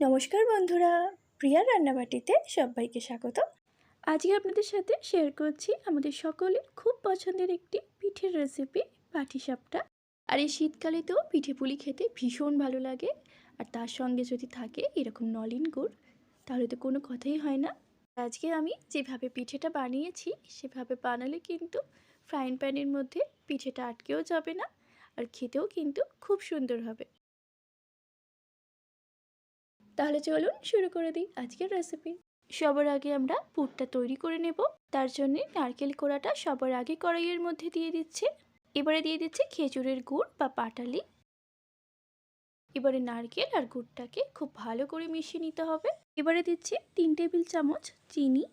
নমস্কার বন্ধুরা, প্রিয়া রান্নাবাটিতে সবাইকে স্বাগত আজকে আপনাদের সাথে শেয়ার করছি আমাদের সকলের খুব পছন্দের একটি পিঠের রেসিপি পাটিসাপটা আর এই শীতকালে তো পিঠে পুলি খেতে ভীষণ ভালো লাগে। আর তার সঙ্গে যদি থাকে এরকম নলিন গুড়, তাহলে তো কোনো কথাই হয় না। আজকে আমি যেভাবে পিঠেটা বানিয়েছি, সেভাবে বানালে কিন্তু ফ্রাইং প্যানের মধ্যে পিঠেটা আটকেও যাবে না, আর খেতেও কিন্তু খুব সুন্দর হবে। তাহলে চলুন শুরু করে দিই আজকের রেসিপি সবার আগে আমরা পুরটা তৈরি করে নেব। তার জন্য নারকেল কোড়াটা সবার আগে কড়াইয়ের মধ্যে দিয়ে দিচ্ছে। এবারে দিয়ে দিচ্ছে খেজুরের গুড় বা পাটালি। এবারে নারকেল আর গুড়টাকে খুব ভালো করে মিশিয়ে নিতে হবে। এবারে দিচ্ছি তিন টেবিল চামচ চিনি।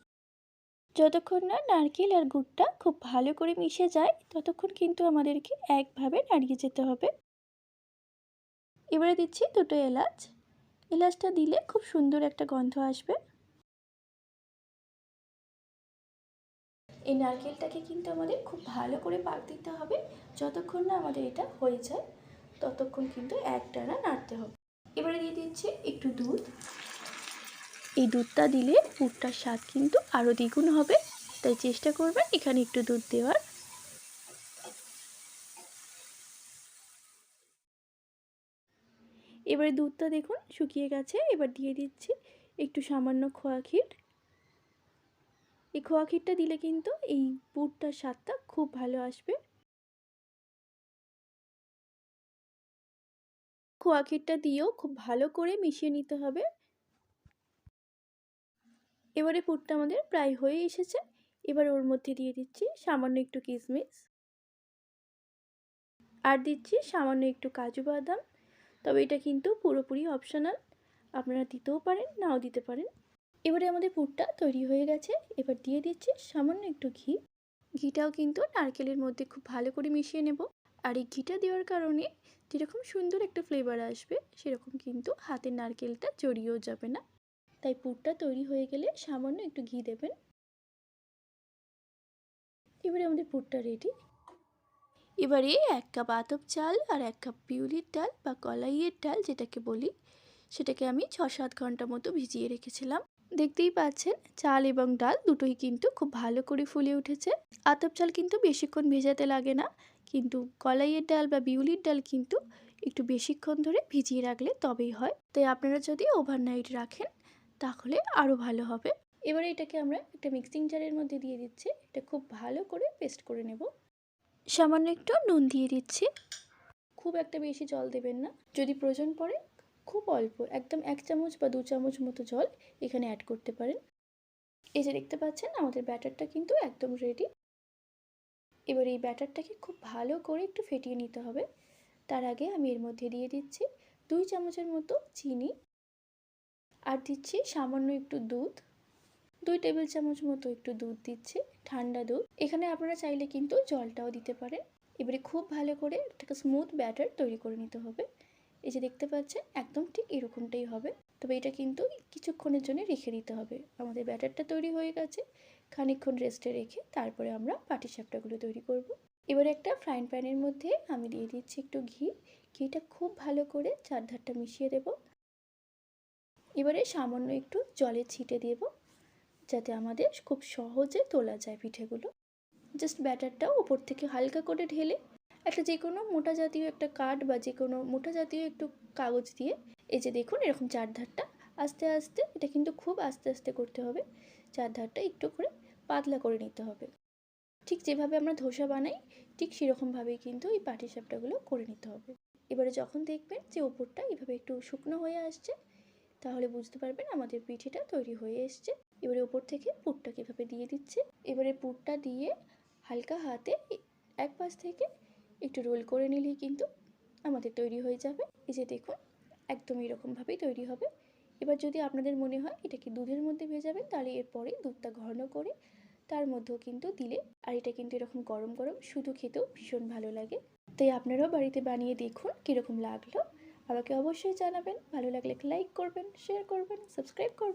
যতক্ষণ না নারকেল আর গুড়টা খুব ভালো করে মিশে যায়, ততক্ষণ কিন্তু আমাদেরকে একভাবে নাড়িয়ে যেতে হবে। এবারে দিচ্ছি দুটো এলাচ। এলাচটা দিলে খুব সুন্দর একটা গন্ধ আসবে। এই নারকেলটাকে কিন্তু আমাদের খুব ভালো করে পাক দিতে হবে। যতক্ষণ না আমাদের এটা হয়ে যায়, ততক্ষণ কিন্তু একটানা নাড়তে হবে। এবারে দিয়ে দিচ্ছি একটু দুধ। এই দুধটা দিলে পুরটার স্বাদ কিন্তু আরও দ্বিগুণ হবে। তাই চেষ্টা করবেন এখানে একটু দুধ দেওয়ার। এবারে দুধটা দেখুন, শুকিয়ে গেছে। এবার দিয়ে দিচ্ছি একটু সামান্য খোয়া ক্ষীর। এই খোয়া ক্ষীরটা দিলে কিন্তু এই পুরটার স্বাদটা খুব ভালো আসবে। খোয়া ক্ষীরটা দিয়েও খুব ভালো করে মিশিয়ে নিতে হবে। এবারে পুরটা আমাদের প্রায় হয়ে এসেছে। এবার ওর মধ্যে দিয়ে দিচ্ছি সামান্য একটু কিশমিশ আর দিচ্ছি সামান্য একটু কাজু বাদাম। তবে এটা কিন্তু পুরোপুরি অপশনাল আপনারা দিতেও পারেন, নাও দিতে পারেন। এবারে আমাদের পুরটা তৈরি হয়ে গেছে। এবার দিয়ে দিচ্ছি সামান্য একটু ঘি। ঘিটাও কিন্তু নারকেলের মধ্যে খুব ভালো করে মিশিয়ে নেব। আর এই ঘিটা দেওয়ার কারণে যেরকম সুন্দর একটা ফ্লেভার আসবে, সেরকম কিন্তু হাতের নারকেলটা জড়িয়েও যাবে না। তাই পুরটা তৈরি হয়ে গেলে সামান্য একটু ঘি দেবেন। এবারে আমাদের পুরটা রেডি এবারে এক কাপ আতপ চাল আর এক কাপ পিউলির ডাল বা কলাইয়ের ডাল যেটাকে বলি, সেটাকে আমি ছ সাত ঘণ্টা মতো ভিজিয়ে রেখেছিলাম। দেখতেই পাচ্ছেন, চাল এবং ডাল দুটোই কিন্তু খুব ভালো করে ফুলে উঠেছে। আতপ চাল কিন্তু বেশিক্ষণ ভেজাতে লাগে না, কিন্তু কলাইয়ের ডাল বা বিউলির ডাল কিন্তু একটু বেশিক্ষণ ধরে ভিজিয়ে রাখলে তবেই হয়। তাই আপনারা যদি ওভারনাইট রাখেন, তাহলে আরও ভালো হবে। এবারে এটাকে আমরা একটা মিক্সিং জারের মধ্যে দিয়ে দিচ্ছি। এটা খুব ভালো করে পেস্ট করে নেব। সামান্য একটু নুন দিয়ে দিচ্ছি। খুব একটা বেশি জল দেবেন না। যদি প্রয়োজন পড়ে, খুব অল্প, একদম এক চামচ বা দু চামচ মতো জল এখানে অ্যাড করতে পারেন। এই যে দেখতে পাচ্ছেন, আমাদের ব্যাটারটা কিন্তু একদম রেডি এবার এই ব্যাটারটাকে খুব ভালো করে একটু ফেটিয়ে নিতে হবে। তার আগে আমি এর মধ্যে দিয়ে দিচ্ছি দুই চামচের মতো চিনি। আর দিচ্ছি সামান্য একটু দুধ। দুই টেবিল চামচ মতো একটু দুধ দিচ্ছি, ঠান্ডা দুধ। এখানে আপনারা চাইলে কিন্তু জলটাও দিতে পারেন। এবারে খুব ভালো করে একটা স্মুথ ব্যাটার তৈরি করে নিতে হবে। এই যে দেখতে পাচ্ছেন, একদম ঠিক এরকমটাই হবে। তবে এটা কিন্তু কিছুক্ষণের জন্য রেখে দিতে হবে। আমাদের ব্যাটারটা তৈরি হয়ে গেছে। খানিকক্ষণ রেস্টে রেখে তারপরে আমরা পাটি সাপটাগুলো তৈরি করব। এবারে একটা ফ্রাইং প্যানের মধ্যে আমি দিয়ে দিচ্ছি একটু ঘি। ঘিটা খুব ভালো করে চারধারটা মিশিয়ে দেব। এবারে সামান্য একটু জলে ছিটে দেব। যাতে আমাদের খুব সহজে তোলা যায় পিঠেগুলো। জাস্ট ব্যাটারটা ওপর থেকে হালকা করে ঢেলে একটা যে কোনো মোটা জাতীয় একটা কাঠ বা যে কোনো মোটা জাতীয় একটু কাগজ দিয়ে এই যে দেখুন এরকম চার ধারটা আস্তে আস্তে, এটা কিন্তু খুব আস্তে আস্তে করতে হবে। চার ধারটা একটু করে পাতলা করে নিতে হবে। ঠিক যেভাবে আমরা ধোসা বানাই, ঠিক সেরকমভাবেই কিন্তু এই পাটিসাপটাগুলো করে নিতে হবে। এবারে যখন দেখবেন যে ওপরটা এভাবে একটু শুকনো হয়ে আসছে, তাহলে বুঝতে পারবেন আমাদের পিঠেটা তৈরি হয়ে এসছে। এবারে ওপর থেকে পুরটাকে এভাবে দিয়ে দিচ্ছে। এবারে পুরটা দিয়ে হালকা হাতে এক পাশ থেকে একটু রোল করে নিলেই কিন্তু আমাদের তৈরি হয়ে যাবে। এই যে দেখুন, একদম এরকমভাবেই তৈরি হবে। এবার যদি আপনাদের মনে হয় এটাকে দুধের মধ্যে ভেজাবেন তাহলে এরপরে দুধটা ঘন করে তার মধ্যেও কিন্তু দিলে, আর এটা কিন্তু এরকম গরম গরম, শুধু খেতেও ভীষণ ভালো লাগে। তাই আপনারাও বাড়িতে বানিয়ে দেখুন কীরকম লাগল। আমাকে অবশ্যই জানাবেন, ভালো লাগলে লাইক করবেন শেয়ার করবেন সাবস্ক্রাইব করবেন।